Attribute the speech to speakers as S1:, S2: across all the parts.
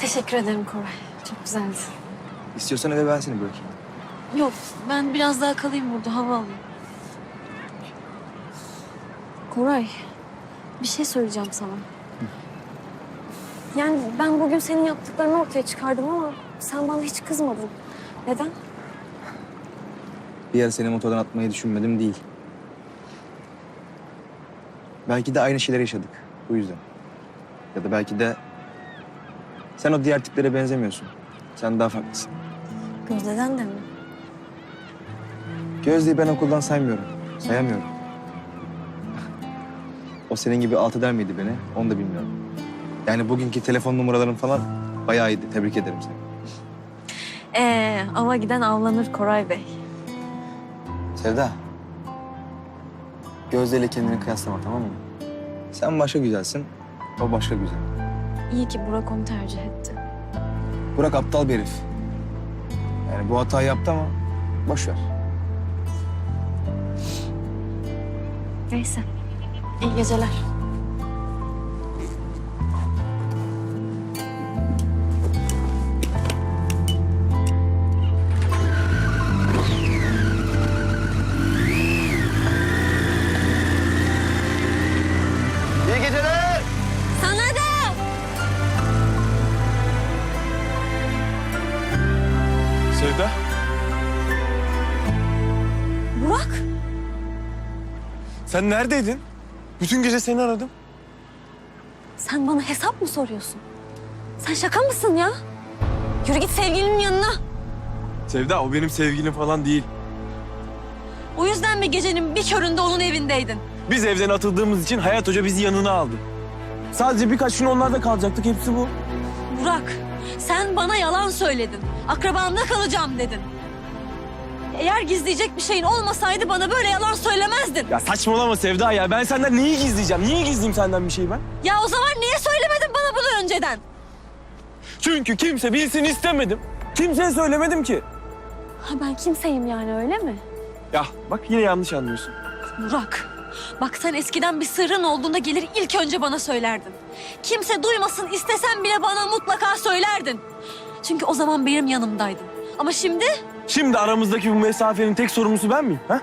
S1: Teşekkür ederim Koray. Çok güzeldi.
S2: İstiyorsan eve ben seni bırakayım.
S1: Yok ben biraz daha kalayım burada hava alayım. Koray bir şey söyleyeceğim sana. Yani ben bugün senin yaptıklarını ortaya çıkardım ama sen bana hiç kızmadın. Neden?
S2: Bir yer seni motordan atmayı düşünmedim değil. Belki de aynı şeyleri yaşadık. Bu yüzden. Ya da belki de sen o diğer tiplere benzemiyorsun. Sen daha farklısın.
S1: Gözde'den de mi?
S2: Gözde'yi ben okuldan saymıyorum. Sayamıyorum. o senin gibi alt eder miydi beni? Onu da bilmiyorum. Yani bugünkü telefon numaraların falan bayağı iyiydi. Tebrik ederim seni.
S1: Ee, ava giden avlanır Koray Bey.
S2: Sevda. Gözde ile kendini kıyaslama tamam mı? Sen başka güzelsin, o başka güzel.
S1: İyi ki Burak onu tercih etti.
S2: Burak aptal bir herif. Yani bu hatayı yaptı ama boş ver.
S1: Neyse. İyi geceler.
S3: Sen neredeydin? Bütün gece seni aradım.
S1: Sen bana hesap mı soruyorsun? Sen şaka mısın ya? Yürü git sevgilinin yanına.
S3: Sevda o benim sevgilim falan değil.
S1: O yüzden mi gecenin bir köründe onun evindeydin?
S3: Biz evden atıldığımız için Hayat Hoca bizi yanına aldı. Sadece birkaç gün onlarda kalacaktık. Hepsi bu.
S1: Burak, sen bana yalan söyledin. Akrabamda kalacağım dedin. Eğer gizleyecek bir şeyin olmasaydı bana böyle yalan söylemezdin.
S3: Ya saçmalama Sevda ya. Ben senden neyi gizleyeceğim? Niye gizleyeyim senden bir şey ben?
S1: Ya o zaman niye söylemedin bana bunu önceden?
S3: Çünkü kimse bilsin istemedim. Kimseye söylemedim ki.
S1: Ha ben kimseyim yani öyle mi?
S3: Ya bak yine yanlış anlıyorsun.
S1: Burak, bak sen eskiden bir sırrın olduğunda gelir ilk önce bana söylerdin. Kimse duymasın istesen bile bana mutlaka söylerdin. Çünkü o zaman benim yanımdaydın. Ama şimdi
S3: Şimdi aramızdaki bu mesafenin tek sorumlusu ben miyim? Ha?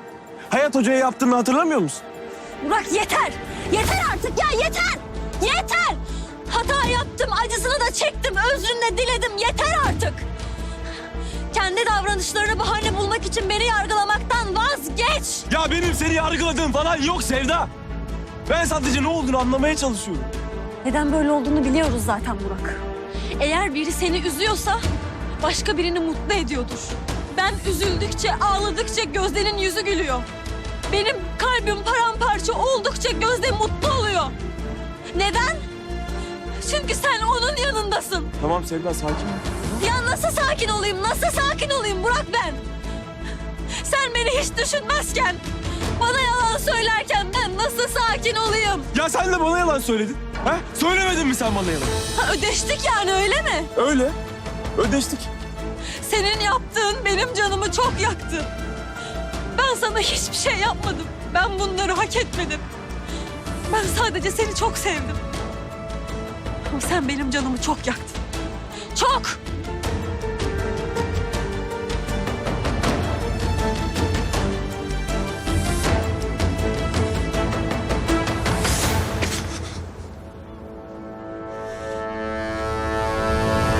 S3: Hayat Hoca'ya yaptığını hatırlamıyor musun?
S1: Burak yeter. Yeter artık ya yeter. Yeter. Hata yaptım, acısını da çektim, özrünü de diledim. Yeter artık. Kendi davranışlarına bahane bulmak için beni yargılamaktan vazgeç.
S3: Ya benim seni yargıladığım falan yok Sevda. Ben sadece ne olduğunu anlamaya çalışıyorum.
S1: Neden böyle olduğunu biliyoruz zaten Burak. Eğer biri seni üzüyorsa başka birini mutlu ediyordur. Ben üzüldükçe, ağladıkça Gözde'nin yüzü gülüyor. Benim kalbim paramparça oldukça Gözde mutlu oluyor. Neden? Çünkü sen onun yanındasın.
S3: Tamam Sevda sakin ol.
S1: Ya nasıl sakin olayım, nasıl sakin olayım Burak ben? Sen beni hiç düşünmezken, bana yalan söylerken ben nasıl sakin olayım?
S3: Ya sen de bana yalan söyledin. Ha? Söylemedin mi sen bana yalan?
S1: Ha, ödeştik yani öyle mi?
S3: Öyle. Ödeştik.
S1: Senin yaptığın benim canımı çok yaktı. Ben sana hiçbir şey yapmadım. Ben bunları hak etmedim. Ben sadece seni çok sevdim. Ama sen benim canımı çok yaktın. Çok!